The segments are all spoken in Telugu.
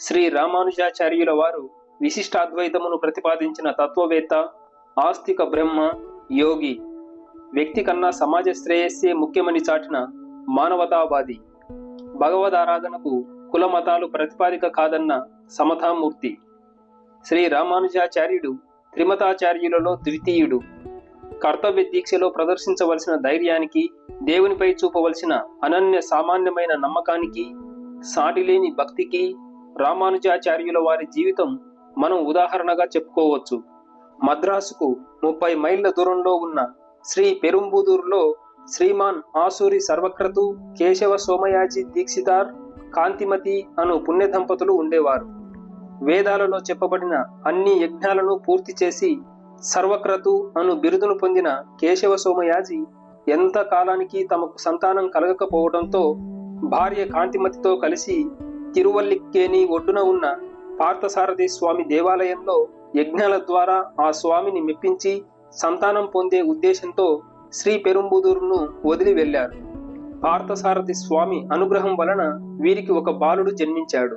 శ్రీ రామానుజాచార్యుల వారు విశిష్టాద్వైతమును ప్రతిపాదించిన తత్వవేత్త ఆస్తిక బ్రహ్మ యోగి వ్యక్తి కన్నా సమాజ శ్రేయస్సే ముఖ్యమని చాటిన మానవతావాది. భగవద్ ఆరాధనకు కుల మతాలు ప్రతిపాదిక కాదన్న సమతామూర్తి. శ్రీ రామానుజాచార్యుడు త్రిమతాచార్యులలో ద్వితీయుడు. కర్తవ్య దీక్షలో ప్రదర్శించవలసిన ధైర్యానికి దేవునిపై చూపవలసిన అనన్య సామాన్యమైన నమ్మకానికి సాటిలేని భక్తికి రామానుజాచార్యుల వారి జీవితం మనం ఉదాహరణగా చెప్పుకోవచ్చు. మద్రాసుకు ముప్పై మైళ్ళ దూరంలో ఉన్న శ్రీ పెరుంబుదూరులో శ్రీమాన్ ఆసూరి సర్వక్రతు కేశవ సోమయాజి దీక్షితార్ కాంతిమతి అను పుణ్య దంపతులు ఉండేవారు. వేదాలలో చెప్పబడిన అన్ని యజ్ఞాలను పూర్తి చేసి సర్వక్రతు అను బిరుదును పొందిన కేశవ సోమయాజి ఎంత కాలానికి తమకు సంతానం కలగకపోవడంతో భార్య కాంతిమతితో కలిసి తిరువల్లిక్కేని ఒడ్డున ఉన్న పార్థసారథి స్వామి దేవాలయంలో యజ్ఞాల ద్వారా ఆ స్వామిని మెప్పించి సంతానం పొందే ఉద్దేశంతో శ్రీ పెరుంబుదూరును వదిలి వెళ్ళారు. పార్థసారథి స్వామి అనుగ్రహం వలన వీరికి ఒక బాలుడు జన్మించాడు.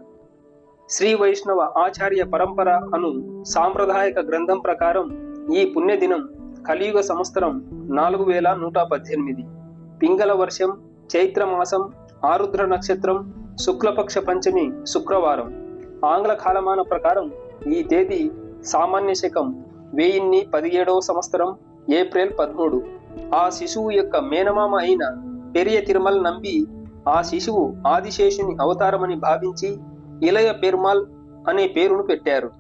శ్రీ వైష్ణవ ఆచార్య పరంపర అను సాంప్రదాయక గ్రంథం ప్రకారం ఈ పుణ్యదినం కలియుగ సంవత్సరం నాలుగు వేల నూట పద్దెనిమిది. పింగళ వర్షం చైత్రమాసం ఆరుద్ర నక్షత్రం శుక్లపక్ష పంచమి శుక్రవారం. ఆంగ్ల కాలమాన ప్రకారం ఈ తేదీ సామాన్య శకం వెయ్యిన్ని పదిహేడవ సంవత్సరం ఏప్రిల్ పదమూడు. ఆ శిశువు యొక్క మేనమామ అయిన పెరియ తిరుమల నంబి ఆ శిశువు ఆదిశేషుని అవతారమని భావించి ఇలయ పెరుమాల్ అనే పేరును పెట్టారు.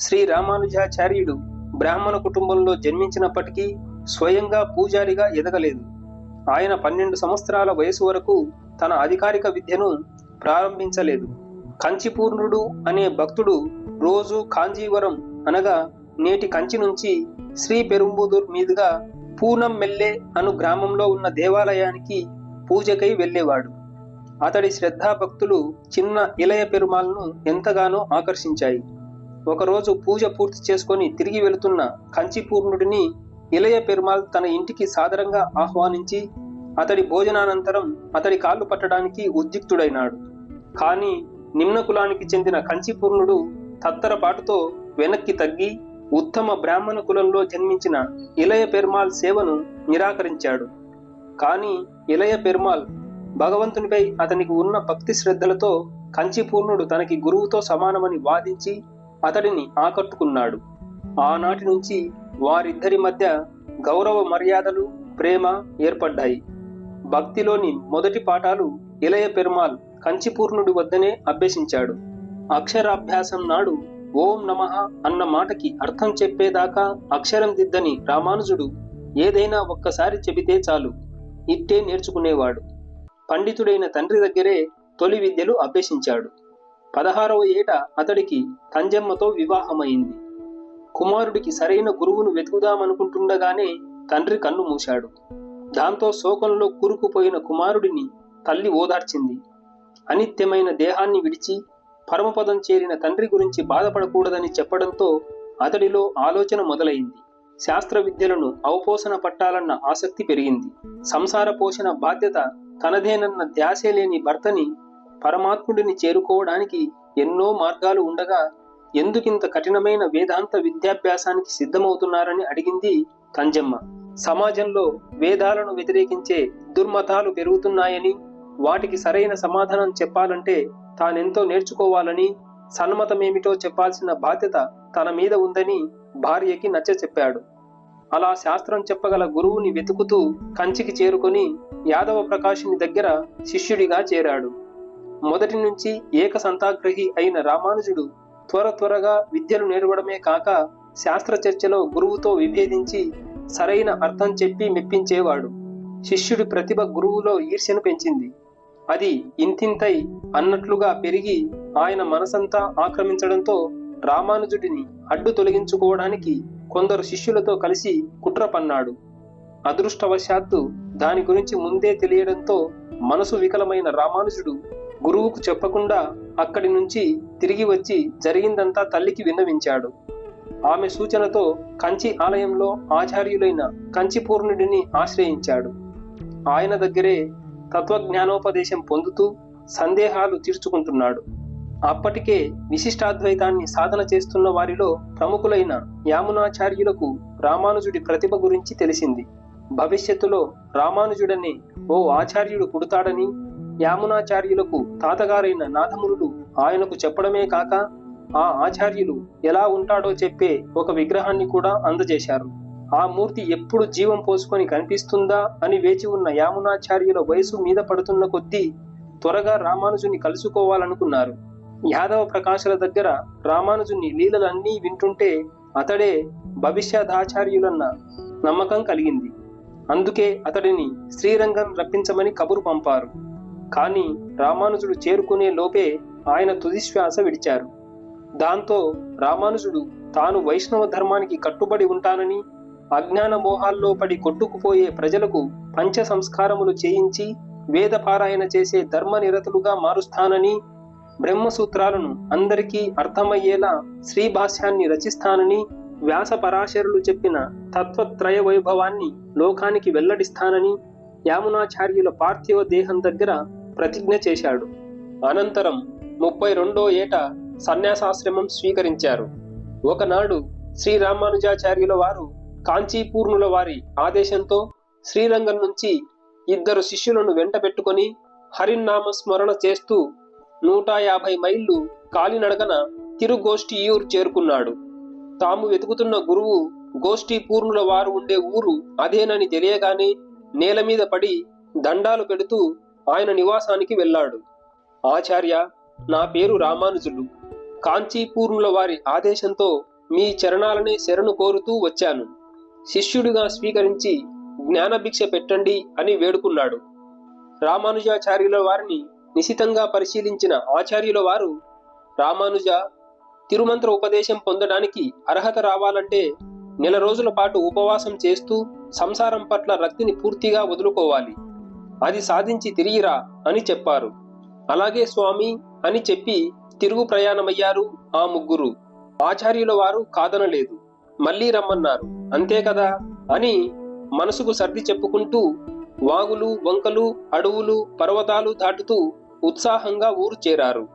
శ్రీ రామానుజాచార్యుడు బ్రాహ్మణ కుటుంబంలో జన్మించినప్పటికీ స్వయంగా పూజారిగా ఎదగలేదు. ఆయన పన్నెండు సంవత్సరాల వయసు వరకు తన అధికారిక విద్యను ప్రారంభించలేదు. కంచిపూర్ణుడు అనే భక్తుడు రోజు కాంజీవరం అనగా నేటి కంచి నుంచి శ్రీ పెరుంబుదూర్ మీదుగా పూనం మెల్లె అను గ్రామంలో ఉన్న దేవాలయానికి పూజకై వెళ్ళేవాడు. అతడి శ్రద్ధాభక్తులు చిన్న ఇలయ పెరుమాలను ఎంతగానో ఆకర్షించాయి. ఒకరోజు పూజ పూర్తి చేసుకొని తిరిగి వెళుతున్న కంచిపూర్ణుడిని ఇలయ పెరుమాల్ తన ఇంటికి సాదరంగా ఆహ్వానించి అతడి భోజనానంతరం అతడి కాళ్ళు పట్టడానికి ఉద్యుక్తుడైనాడు. కానీ నిమ్న కులానికి చెందిన కంచిపూర్ణుడు తత్తరపాటుతో వెనక్కి తగ్గి ఉత్తమ బ్రాహ్మణ కులంలో జన్మించిన ఇలయ పెరుమాల్ సేవను నిరాకరించాడు. కానీ ఇలయ పెరుమాల్ భగవంతునిపై అతనికి ఉన్న భక్తి శ్రద్ధలతో కంచిపూర్ణుడు తనకి గురువుతో సమానమని వాదించి అతడిని ఆకట్టుకున్నాడు. ఆనాటి నుంచి వారిద్దరి మధ్య గౌరవ మర్యాదలు ప్రేమ ఏర్పడ్డాయి. భక్తిలోని మొదటి పాఠాలు ఇలయ పెరుమాల్ కంచిపూర్ణుడి వద్దనే అభ్యసించాడు. అక్షరాభ్యాసం నాడు ఓం నమః అన్న మాటకి అర్థం చెప్పేదాకా అక్షరం దిద్దని రామానుజుడు ఏదైనా ఒక్కసారి చెబితే చాలు. ఇట్టే నేర్చుకునేవాడు. పండితుడైన తండ్రి దగ్గరే తొలి విద్యలు అభ్యసించాడు. పదహారవ ఏట అతడికి తంజమ్మతో వివాహమైంది. కుమారుడికి సరైన గురువును వెతుకుదామనుకుంటుండగానే తండ్రి కన్ను మూశాడు. దాంతో శోకంలో కూరుకుపోయిన కుమారుడిని తల్లి ఓదార్చింది. అనిత్యమైన దేహాన్ని విడిచి పరమపదం చేరిన తండ్రి గురించి బాధపడకూడదని చెప్పడంతో అతడిలో ఆలోచన మొదలైంది. శాస్త్ర విద్యలను అవపోసన పట్టాలన్న ఆసక్తి పెరిగింది. సంసార పోషణ బాధ్యత తనదేనన్న ధ్యాసే లేని భర్తని పరమాత్ముడిని చేరుకోవడానికి ఎన్నో మార్గాలు ఉండగా ఎందుకింత కఠినమైన వేదాంత విద్యాభ్యాసానికి సిద్ధమవుతున్నారని అడిగింది తంజమ్మ. సమాజంలో వేదాలను వ్యతిరేకించే దుర్మతాలు పెరుగుతున్నాయని వాటికి సరైన సమాధానం చెప్పాలంటే తానెంతో నేర్చుకోవాలని సన్మతమేమిటో చెప్పాల్సిన బాధ్యత తన మీద ఉందని భార్యకి నచ్చ చెప్పాడు. అలా శాస్త్రం చెప్పగల గురువుని వెతుకుతూ కంచికి చేరుకొని యాదవ ప్రకాశుని దగ్గర శిష్యుడిగా చేరాడు. మొదటి నుంచి ఏక సంతాగ్రహి అయిన రామానుజుడు త్వర త్వరగా విద్యలు నేర్వడమే కాక శాస్త్ర చర్చలో గురువుతో విభేదించి సరైన అర్థం చెప్పి మెప్పించేవాడు. శిష్యుడి ప్రతిభ గురువులో ఈర్ష్యను పెంచింది. అది ఇంతింతై అన్నట్లుగా పెరిగి ఆయన మనసంతా ఆక్రమించడంతో రామానుజుడిని అడ్డు తొలగించుకోవడానికి కొందరు శిష్యులతో కలిసి కుట్ర పన్నాడు. అదృష్టవశాత్తు దాని గురించి ముందే తెలియడంతో మనసు వికలమైన రామానుజుడు గురువుకు చెప్పకుండా అక్కడి నుంచి తిరిగి వచ్చి జరిగిందంతా తల్లికి విన్నవించాడు. ఆమె సూచనతో కంచి ఆలయంలో ఆచార్యులైన కంచిపూర్ణుడిని ఆశ్రయించాడు. ఆయన దగ్గరే తత్వజ్ఞానోపదేశం పొందుతూ సందేహాలు తీర్చుకుంటున్నాడు. అప్పటికే విశిష్టాద్వైతాన్ని సాధన చేస్తున్న వారిలో ప్రముఖులైన యామునాచార్యులకు రామానుజుడి ప్రతిభ గురించి తెలిసింది. భవిష్యత్తులో రామానుజుడనే ఓ ఆచార్యుడు పుడతాడని యామునాచార్యులకు తాతగారైన నాథమునుడు ఆయనకు చెప్పడమే కాక ఆ ఆచార్యులు ఎలా ఉంటాడో చెప్పే ఒక విగ్రహాన్ని కూడా అందజేశారు. ఆ మూర్తి ఎప్పుడు జీవం పోసుకొని కనిపిస్తుందా అని వేచి ఉన్న యామునాచార్యుల వయసు మీద పడుతున్న కొద్దీ త్వరగా రామానుజుని కలుసుకోవాలనుకున్నారు. యాదవ ప్రకాశుల దగ్గర రామానుజుని లీలలన్నీ వింటుంటే అతడే భవిష్యదాచార్యులన్న నమ్మకం కలిగింది. అందుకే అతడిని శ్రీరంగం రప్పించమని కబురు పంపారు. కానీ రామానుజుడు చేరుకునే లోపే ఆయన తుదిశ్వాస విడిచారు. దాంతో రామానుజుడు తాను వైష్ణవ ధర్మానికి కట్టుబడి ఉంటానని అజ్ఞాన మోహాల్లో పడి కొట్టుకుపోయే ప్రజలకు పంచ సంస్కారములు చేయించి వేద పారాయణ చేసే ధర్మనిరతులుగా మారుస్తానని బ్రహ్మసూత్రాలను అందరికీ అర్థమయ్యేలా శ్రీభాష్యాన్ని రచిస్తానని వ్యాస పరాశరులు చెప్పిన తత్వత్రయ వైభవాన్ని లోకానికి వెల్లడిస్తానని యామునాచార్యుల పార్థివ దేహం దగ్గర ప్రతిజ్ఞ చేశాడు. అనంతరం ముప్పై రెండో ఏట సన్యాసాశ్రమం స్వీకరించారు. ఒకనాడు శ్రీ రామానుజాచార్యుల వారు కాంచీపూర్ణుల వారి ఆదేశంతో శ్రీరంగం నుంచి ఇద్దరు శిష్యులను వెంట పెట్టుకుని హరినామ స్మరణ చేస్తూ నూట యాభై మైళ్ళు కాలినడగన తిరుగోష్ఠియూర్ చేరుకున్నాడు. తాము వెతుకుతున్న గురువు గోష్ఠి పూర్ణుల వారు ఉండే ఊరు అదేనని తెలియగానే నేల మీద పడి దండాలు పెడుతూ ఆయన నివాసానికి వెళ్ళాడు. ఆచార్య నా పేరు రామానుజులు. కాంచీపూర్ణుల వారి ఆదేశంతో మీ చరణాలనే శరణు కోరుతూ వచ్చాను. శిష్యుడిగా స్వీకరించి జ్ఞానభిక్ష పెట్టండి అని వేడుకున్నాడు. రామానుజాచార్యుల వారిని నిశితంగా పరిశీలించిన ఆచార్యుల వారు రామానుజ తిరుమంత్ర ఉపదేశం పొందడానికి అర్హత రావాలంటే నెల రోజుల పాటు ఉపవాసం చేస్తూ సంసారం పట్ల రక్తిని పూర్తిగా వదులుకోవాలి. అది సాధించి తిరిగిరా అని చెప్పారు. అలాగే స్వామి అని చెప్పి తిరుగు ప్రయాణమయ్యారు ఆ ముగ్గురు. ఆచార్యుల వారు కాదనలేదు. మళ్ళీ రమ్మన్నారు. అంతే కదా? అని మనసుకు సర్ది చెప్పుకుంటూ వాగులు వంకలు అడవులు పర్వతాలు దాటుతూ ఉత్సాహంగా ఊరు చేరారు.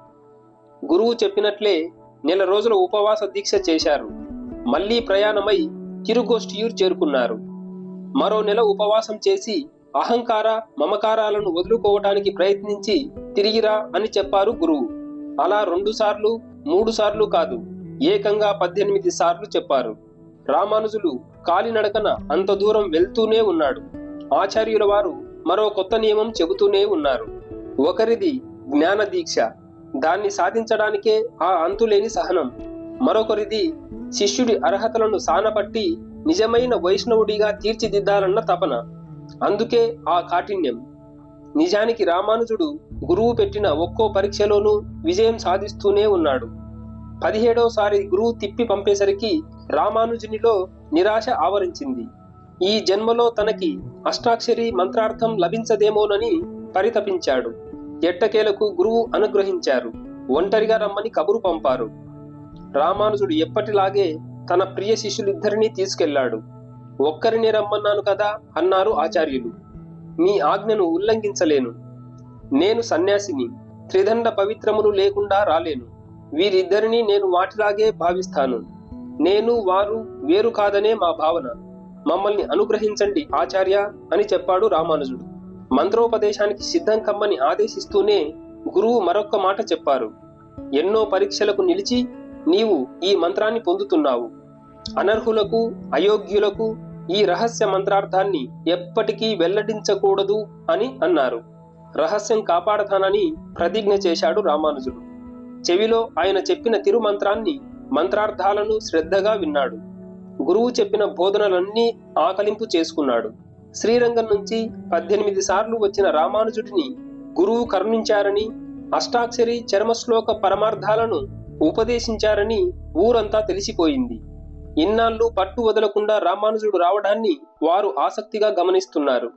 గురువు చెప్పినట్లే నెల రోజుల ఉపవాస దీక్ష చేశారు. మళ్ళీ ప్రయాణమై తిరుగోష్ఠియూర్ చేరుకున్నారు. మరో నెల ఉపవాసం చేసి అహంకార మమకారాలను వదులుకోవటానికి ప్రయత్నించి తిరిగిరా అని చెప్పారు గురువు. అలా రెండు సార్లు మూడు సార్లు కాదు ఏకంగా పద్దెనిమిది సార్లు చెప్పారు. రామానుజులు కాలినడకన అంత దూరం వెళ్తూనే ఉన్నాడు. ఆచార్యుల వారు మరో కొత్త నియమం చెబుతూనే ఉన్నారు. ఒకరిది జ్ఞాన దీక్ష దాన్ని సాధించడానికే ఆ అంతులేని సహనం. మరొకరిది శిష్యుడి అర్హతలను సానపట్టి నిజమైన వైష్ణవుడిగా తీర్చిదిద్దాలన్న తపన. అందుకే ఆ కాఠిన్యం. నిజానికి రామానుజుడు గురువు పెట్టిన ఒక్కో పరీక్షలోనూ విజయం సాధిస్తూనే ఉన్నాడు. పదిహేడోసారి గురువు తిప్పి పంపేసరికి రామానుజునిలో నిరాశ ఆవరించింది. ఈ జన్మలో తనకి అష్టాక్షరి మంత్రార్థం లభించదేమోనని పరితపించాడు. ఎట్టకేలకు గురువు అనుగ్రహించారు. ఒంటరిగా రమ్మని కబురు పంపారు. రామానుజుడు ఎప్పటిలాగే తన ప్రియ శిష్యులిద్దరినీ తీసుకెళ్ళాడు. ఒక్కరిని రమ్మన్నాను కదా అన్నారు ఆచార్యులు. మీ ఆజ్ఞను ఉల్లంఘించలేను. నేను సన్యాసిని. త్రిదండ పవిత్రములు లేకుండా రాలేను. వీరిద్దరిని నేను వాటిలాగే భావిస్తాను. నేను వారు వేరు కాదనే మా భావన. మమ్మల్ని అనుగ్రహించండి ఆచార్య అని చెప్పాడు రామానుజుడు. మంత్రోపదేశానికి సిద్ధం కమ్మని ఆదేశిస్తూనే గురువు మరొక్క మాట చెప్పారు. ఎన్నో పరీక్షలకు నిలిచి నీవు ఈ మంత్రాన్ని పొందుతున్నావు. అనర్హులకు అయోగ్యులకు ఈ రహస్య మంత్రార్థాన్ని ఎప్పటికీ వెల్లడించకూడదు అని అన్నారు. రహస్యం కాపాడతానని ప్రతిజ్ఞ చేశాడు రామానుజుడు. చెవిలో ఆయన చెప్పిన తిరుమంత్రాన్ని మంత్రార్థాలను శ్రద్ధగా విన్నాడు. గురువు చెప్పిన బోధనలన్నీ ఆకలింపు చేసుకున్నాడు. శ్రీరంగం నుంచి పద్దెనిమిది సార్లు వచ్చిన రామానుజుడిని గురువు కరుణించారని అష్టాక్షరి చర్మశ్లోక పరమార్థాలను ఉపదేశించారని ఊరంతా తెలిసిపోయింది. ఇన్నాళ్ళు పట్టు వదలకుండా రామానుజుడు రావడాన్ని వారు ఆసక్తిగా గమనిస్తున్నారు.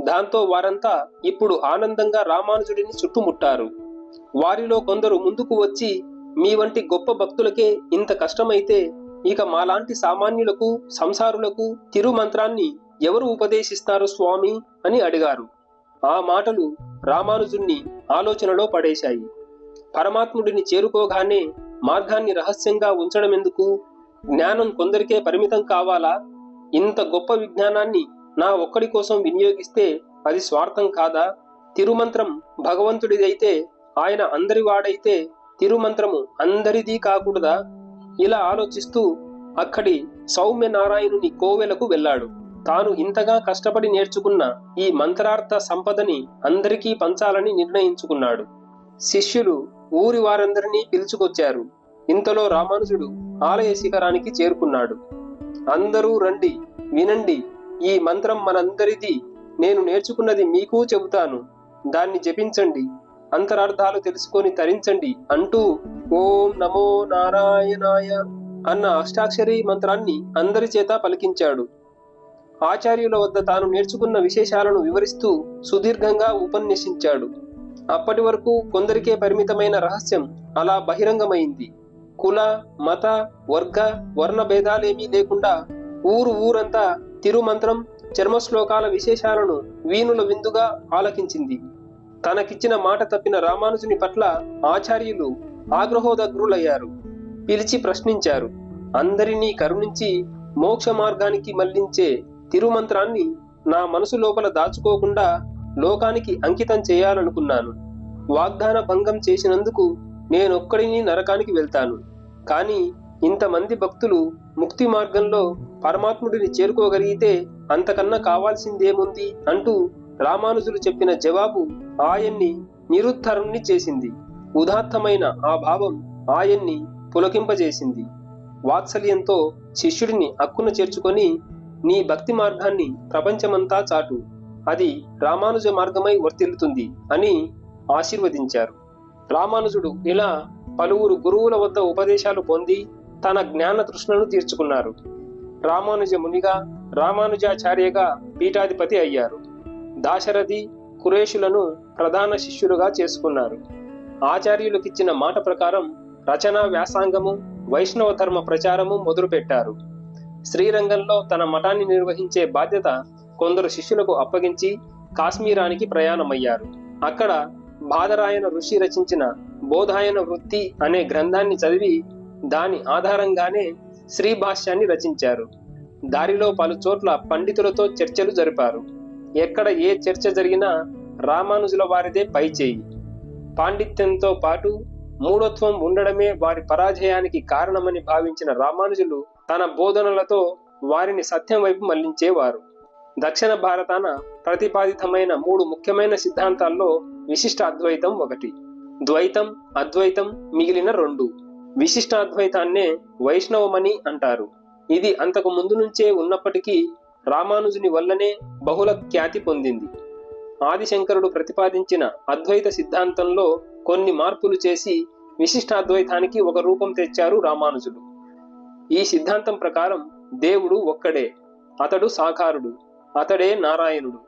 దాంతో వారంతా ఇప్పుడు ఆనందంగా రామానుజుడిని చుట్టుముట్టారు. వారిలో కొందరు ముందుకు వచ్చి మీ వంటి గొప్ప భక్తులకే ఇంత కష్టమైతే ఇక మాలాంటి సామాన్యులకు సంసారులకు తిరుమంత్రాన్ని ఎవరు ఉపదేశిస్తారు స్వామి అని అడిగారు. ఆ మాటలు రామానుజుణ్ణి ఆలోచనలో పడేశాయి. పరమాత్ముడిని చేరుకోగానే మార్గాన్ని రహస్యంగా ఉంచడమెందుకు? జ్ఞానం కొందరికే పరిమితం కావాలా? ఇంత గొప్ప విజ్ఞానాన్ని నా ఒక్కడి కోసం వినియోగిస్తే అది స్వార్థం కాదా? తిరుమంత్రం భగవంతుడిదైతే ఆయన అందరి వాడైతే తిరుమంత్రము అందరిది కాకూడదా? ఇలా ఆలోచిస్తూ అక్కడి సౌమ్య నారాయణుని కోవెలకు వెళ్ళాడు. తాను ఇంతగా కష్టపడి నేర్చుకున్న ఈ మంత్రార్థ సంపదని అందరికీ పంచాలని నిర్ణయించుకున్నాడు. శిష్యులు ఊరి వారందరినీ పిలుచుకొచ్చారు. ఇంతలో రామానుజుడు ఆలయ శిఖరానికి చేరుకున్నాడు. అందరూ రండి వినండి. ఈ మంత్రం మనందరిది నేను నేర్చుకున్నది మీకు చెబుతాను. దాన్ని జపించండి. అంతరార్థాలు తెలుసుకొని తరించండి. అంటూ ఓం నమో నారాయణాయ అన్న అష్టాక్షరీ మంత్రాన్ని అందరి చేత పలికించాడు. ఆచార్యుల వద్ద తాను నేర్చుకున్న విశేషాలను వివరిస్తూ సుదీర్ఘంగా ఉపన్యసించాడు. అప్పటి వరకు కొందరికే పరిమితమైన రహస్యం అలా బహిరంగమైంది. కుల మత వర్గ వర్ణ భేదాలేమీ లేకుండా ఊరు ఊరంతా తిరుమంత్రం చర్మశ్లోకాల విశేషాలను వీణుల విందుగా ఆలకించింది. తనకిచ్చిన మాట తప్పిన రామానుజుని పట్ల ఆచార్యులు ఆగ్రహోదగ్రులయ్యారు. పిలిచి ప్రశ్నించారు. అందరినీ కరుణించి మోక్ష మార్గానికి మళ్ళించే తిరుమంత్రాన్ని నా మనసు లోపల దాచుకోకుండా లోకానికి అంకితం చేయాలనుకున్నాను. వాగ్దాన భంగం చేసినందుకు నేనొక్కడిని నరకానికి వెళ్తాను. కానీ ఇంతమంది భక్తులు ముక్తి మార్గంలో పరమాత్ముడిని చేరుకోగలిగితే అంతకన్నా కావాల్సిందేముంది అంటూ రామానుజులు చెప్పిన జవాబు ఆయన్ని నిరుద్ధరుణ్ణి చేసింది. ఉదాత్తమైన ఆ భావం ఆయన్ని పులకింపజేసింది. వాత్సల్యంతో శిష్యుడిని అక్కున చేర్చుకొని నీ భక్తి మార్గాన్ని ప్రపంచమంతా చాటు. అది రామానుజ మార్గమై వర్తిల్లుతుంది అని ఆశీర్వదించారు. రామానుజుడు ఇలా పలువురు గురువుల వద్ద ఉపదేశాలు పొంది తన జ్ఞాన తృష్ణను తీర్చుకున్నారు. రామానుజ మునిగా రామానుజాచార్యగా పీఠాధిపతి అయ్యారు. దాశరథి కురేషులను ప్రధాన శిష్యులుగా చేసుకున్నారు. ఆచార్యులకిచ్చిన మాట ప్రకారం రచనా వ్యాసాంగము వైష్ణవ ధర్మ ప్రచారము మొదలుపెట్టారు. శ్రీరంగంలో తన మఠాన్ని నిర్వహించే బాధ్యత కొందరు శిష్యులకు అప్పగించి కాశ్మీరానికి ప్రయాణమయ్యారు. అక్కడ బాదరాయన ఋషి రచించిన బోధాయన వృత్తి అనే గ్రంథాన్ని చదివి దాని ఆధారంగానే శ్రీ భాష్యాన్ని రచించారు. దారిలో పలు చోట్ల పండితులతో చర్చలు జరిపారు. ఎక్కడ ఏ చర్చ జరిగినా రామానుజుల వారిదే పై చేయి. పాండిత్యంతో పాటు మూఢత్వం ఉండడమే వారి పరాజయానికి కారణమని భావించిన రామానుజులు తన బోధనలతో వారిని సత్యం వైపు మళ్ళించేవారు. దక్షిణ భారతాన ప్రతిపాదితమైన మూడు ముఖ్యమైన సిద్ధాంతాల్లో విశిష్ట అద్వైతం ఒకటి. ద్వైతం అద్వైతం మిగిలిన రెండు. విశిష్ట అద్వైతాన్నే వైష్ణవమని అంటారు. ఇది అంతకు ముందు నుంచే ఉన్నప్పటికీ రామానుజుని వల్లనే బహుళ ఖ్యాతి పొందింది. ఆదిశంకరుడు ప్రతిపాదించిన అద్వైత సిద్ధాంతంలో కొన్ని మార్పులు చేసి విశిష్టాద్వైతానికి ఒక రూపం తెచ్చారు రామానుజుడు ఈ సిద్ధాంతం ప్రకారం దేవుడు ఒక్కడే అతడు సాకారుడు అతడే నారాయణుడు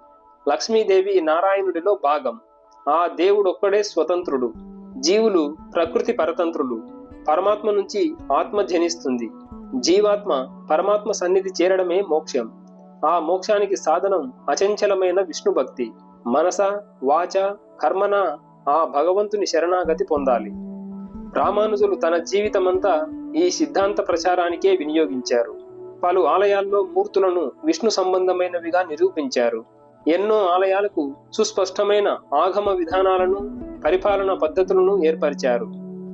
లక్ష్మీదేవి నారాయణుడిలో భాగం ఆ దేవుడొక్కడే స్వతంత్రుడు జీవులు ప్రకృతి పరతంత్రులు పరమాత్మ నుంచి ఆత్మ జనిస్తుంది జీవాత్మ పరమాత్మ సన్నిధి చేరడమే మోక్షం. ఆ మోక్షానికి సాధనం అచంచలమైన విష్ణు భక్తి. మనస వాచ కర్మన ఆ భగవంతుని శరణాగతి పొందాలి. రామానుజులు తన జీవితమంతా ఈ సిద్ధాంత ప్రచారానికే వినియోగించారు. పలు ఆలయాల్లో మూర్తులను విష్ణు సంబంధమైనవిగా నిరూపించారు. ఎన్నో ఆలయాలకు సుస్పష్టమైన ఆగమ విధానాలను పరిపాలన పద్ధతులను ఏర్పరిచారు.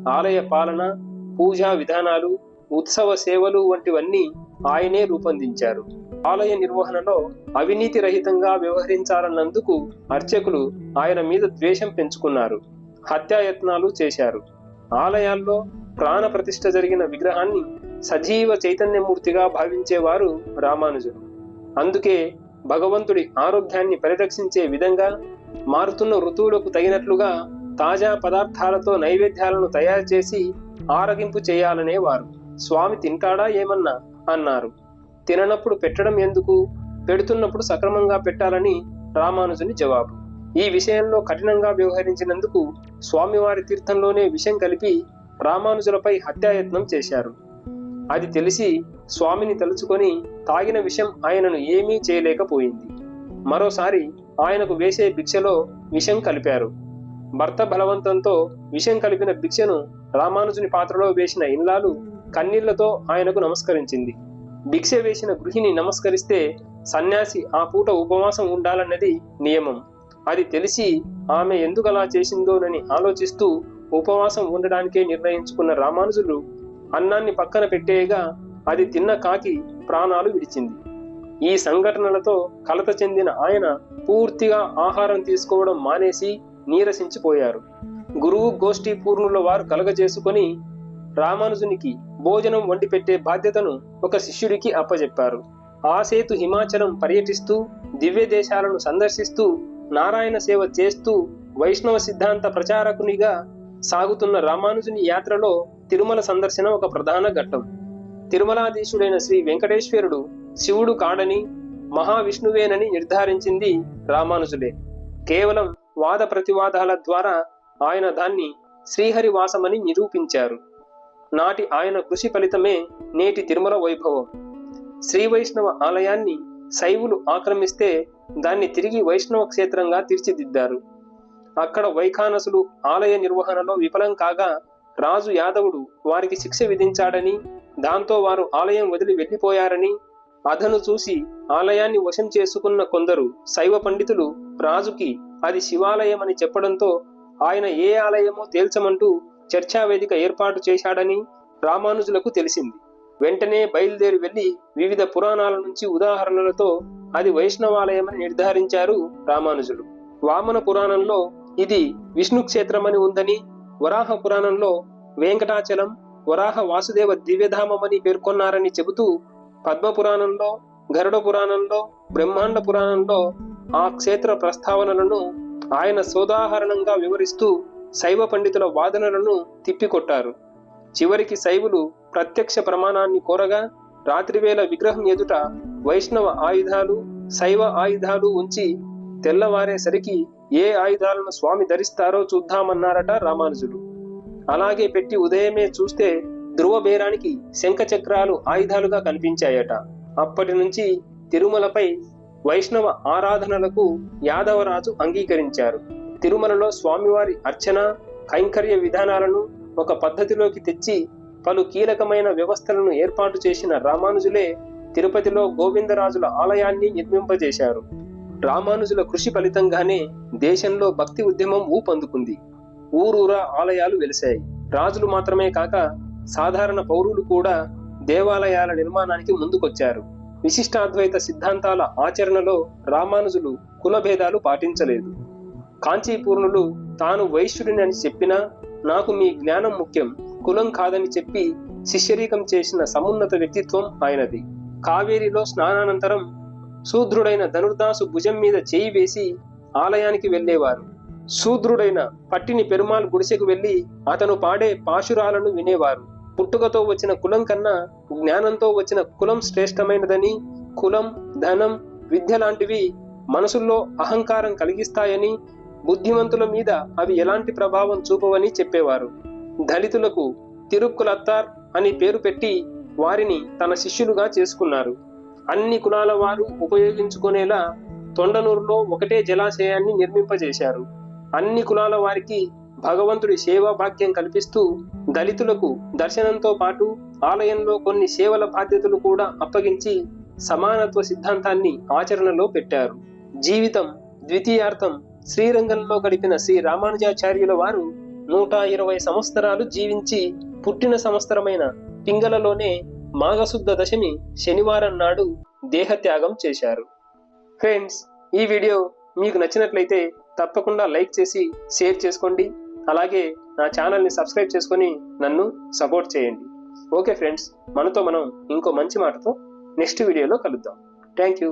ఆలయ పాలన పూజా విధానాలు ఉత్సవ సేవలు వంటివన్నీ ఆయనే రూపొందించారు. ఆలయ నిర్వహణలో అవినీతి రహితంగా వ్యవహరించాలన్నందుకు అర్చకులు ఆయన మీద ద్వేషం పెంచుకున్నారు. హత్యాయత్నాలు చేశారు. ఆలయాల్లో ప్రాణ ప్రతిష్ఠ జరిగిన విగ్రహాన్ని సజీవ చైతన్యమూర్తిగా భావించేవారు రామానుజులు. అందుకే భగవంతుడి ఆరోగ్యాన్ని పరిరక్షించే విధంగా మారుతున్న ఋతువులకు తగినట్లుగా తాజా పదార్థాలతో నైవేద్యాలను తయారు చేసి ఆరగింపు చేయాలనేవారు. స్వామి తింటాడా ఏమన్నా? అన్నారు. తిననప్పుడు పెట్టడం ఎందుకు? పెడుతున్నప్పుడు సక్రమంగా పెట్టాలని రామానుజుని జవాబు. ఈ విషయంలో కఠినంగా వ్యవహరించినందుకు స్వామివారి తీర్థంలోనే విషం కలిపి రామానుజులపై హత్యాయత్నం చేశారు. అది తెలిసి స్వామిని తలుచుకొని తాగిన విషం ఆయనను ఏమీ చేయలేకపోయింది. మరోసారి ఆయనకు వేసే భిక్షలో విషం కలిపారు. భర్త బలవంతంతో విషం కలిపిన భిక్షను రామానుజుని పాత్రలో వేసిన ఇల్లాలు కన్నీళ్ళతో ఆయనకు నమస్కరించింది. భిక్ష వేసిన గృహిణి నమస్కరిస్తే సన్యాసి ఆ పూట ఉపవాసం ఉండాలన్నది నియమం. అది తెలిసి ఆమె ఎందుకు అలా చేసిందోనని ఆలోచిస్తూ ఉపవాసం ఉండడానికే నిర్ణయించుకున్న రామానుజులు అన్నాన్ని పక్కన పెట్టేయగా అది తిన్న కాకి ప్రాణాలు విడిచింది. ఈ సంఘటనలతో కలత చెందిన ఆయన పూర్తిగా ఆహారం తీసుకోవడం మానేసి నీరసించిపోయారు. గురువు గోష్ఠీ పూర్ణుల వారు కలగజేసుకొని రామానుజునికి భోజనం వండి పెట్టే బాధ్యతను ఒక శిష్యుడికి అప్పజెప్పారు. ఆ సేతు హిమాచలం పర్యటిస్తూ దివ్య దేశాలను సందర్శిస్తూ నారాయణ సేవ చేస్తూ వైష్ణవ సిద్ధాంత ప్రచారకునిగా సాగుతున్న రామానుజుని యాత్రలో తిరుమల సందర్శన ఒక ప్రధాన ఘట్టం. తిరుమలాధీశుడైన శ్రీ వెంకటేశ్వరుడు శివుడు కాడని మహావిష్ణువేనని నిర్ధారించింది రామానుజులే కేవలం వాద ప్రతివాదాల ద్వారా ఆయన దాన్ని శ్రీహరివాసమని నిరూపించారు. నాటి ఆయన కృషి ఫలితమే నేటి తిరుమల వైభవం. శ్రీ వైష్ణవ ఆలయాన్ని శైవులు ఆక్రమిస్తే దాన్ని తిరిగి వైష్ణవ క్షేత్రంగా తీర్చిదిద్దారు. అక్కడ వైఖానసులు ఆలయ నిర్వహణలో విఫలం కాగా రాజు యాదవుడు వారికి శిక్ష విధించాడని దాంతో వారు ఆలయం వదిలి వెళ్ళిపోయారని అదను చూసి ఆలయాన్ని వశం చేసుకున్న కొందరు శైవ పండితులు రాజుకి అది శివాలయమని చెప్పడంతో ఆయన ఏ ఆలయమో తేల్చమంటూ చర్చా వేదిక ఏర్పాటు చేశాడని రామానుజులకు తెలిసింది. వెంటనే బయలుదేరి వెళ్ళి వివిధ పురాణాల నుంచి ఉదాహరణలతో అది వైష్ణవాలయమని నిర్ధారించారు రామానుజులు. వామన పురాణంలో ఇది విష్ణు క్షేత్రమని ఉందని వరాహ పురాణంలో వెంకటాచలం వరాహ వాసుదేవ దివ్యధామమని పేర్కొన్నారని చెబుతూ పద్మ పురాణంలో గరుడ పురాణంలో బ్రహ్మాండ పురాణంలో ఆ క్షేత్ర ప్రస్తావనలను ఆయన సోదాహరణంగా వివరిస్తూ శైవ పండితుల వాదనలను తిప్పికొట్టారు. చివరికి శైవులు ప్రత్యక్ష ప్రమాణాన్ని కోరగా రాత్రివేళ విగ్రహం ఎదుట వైష్ణవ ఆయుధాలు శైవ ఆయుధాలు ఉంచి తెల్లవారేసరికి ఏ ఆయుధాలను స్వామి ధరిస్తారో చూద్దామన్నారట రామానుజులు. అలాగే పెట్టి ఉదయమే చూస్తే ధ్రువ బేరానికి శంఖచక్రాలు ఆయుధాలుగా కనిపించాయట. అప్పటి నుంచి తిరుమలపై వైష్ణవ ఆరాధనలకు యాదవరాజు అంగీకరించారు. తిరుమలలో స్వామివారి అర్చన కైంకర్య విధానాలను ఒక పద్ధతిలోకి తెచ్చి పలు కీలకమైన వ్యవస్థలను ఏర్పాటు చేసిన రామానుజులే తిరుపతిలో గోవిందరాజుల ఆలయాన్ని నిర్మింపజేశారు. రామానుజుల కృషి ఫలితంగానే దేశంలో భక్తి ఉద్యమం ఊపందుకుంది. ఊరూరా ఆలయాలు వెలిశాయి. రాజులు మాత్రమే కాక సాధారణ పౌరులు కూడా దేవాలయాల నిర్మాణానికి ముందుకొచ్చారు. విశిష్టాద్వైత సిద్ధాంతాల ఆచరణలో రామానుజులు కులభేదాలు పాటించలేదు. కాంచీపూర్ణులు తాను వైశ్యుడిని అని చెప్పినా నాకు మీ జ్ఞానం ముఖ్యం కులం కాదని చెప్పి శిష్యరీకం చేసిన సమున్నత వ్యక్తిత్వం ఆయనది. కావేరిలో స్నానానంతరం శూద్రుడైన ధనుర్దాసు భుజం మీద చేయి వేసి ఆలయానికి వెళ్ళేవారు శూద్రుడైన పట్టిని పెరుమాల్ గుడిసెకు వెళ్ళి అతను పాడే పాశురాలను వినేవారు. పుట్టుకతో వచ్చిన కులం కన్నా జ్ఞానంతో వచ్చిన కులం శ్రేష్టమైనదని కులం ధనం విద్య లాంటివి మనసుల్లో అహంకారం కలిగిస్తాయని బుద్ధిమంతుల మీద అవి ఎలాంటి ప్రభావం చూపవని చెప్పేవారు. దళితులకు తిరుక్కులత్తార్ అని పేరు పెట్టి వారిని తన శిష్యులుగా చేసుకున్నారు. అన్ని కులాల వారు ఉపయోగించుకునేలా తొండనూరులో ఒకటే జలాశయాన్ని నిర్మింపజేశారు. అన్ని కులాల వారికి భగవంతుడి సేవా భాగ్యం కల్పిస్తూ దళితులకు దర్శనంతో పాటు ఆలయంలో కొన్ని సేవల బాధ్యతలు కూడా అప్పగించి సమానత్వ సిద్ధాంతాన్ని ఆచరణలో పెట్టారు. జీవితం ద్వితీయార్థం శ్రీరంగంలో గడిపిన శ్రీ రామానుజాచార్యుల వారు నూట ఇరవై సంవత్సరాలు జీవించి పుట్టిన సంవత్సరమైన పింగళలోనే మాఘశుద్ధ దశమి శనివారం నాడు దేహత్యాగం చేశారు. ఫ్రెండ్స్ ఈ వీడియో మీకు నచ్చినట్లయితే తప్పకుండా లైక్ చేసి షేర్ చేసుకోండి. అలాగే నా ఛానల్ని సబ్స్క్రైబ్ చేసుకొని నన్ను సపోర్ట్ చేయండి. ఓకే ఫ్రెండ్స్ మనతో మనం ఇంకో మంచి మాటతో నెక్స్ట్ వీడియోలో కలుద్దాం. Thank you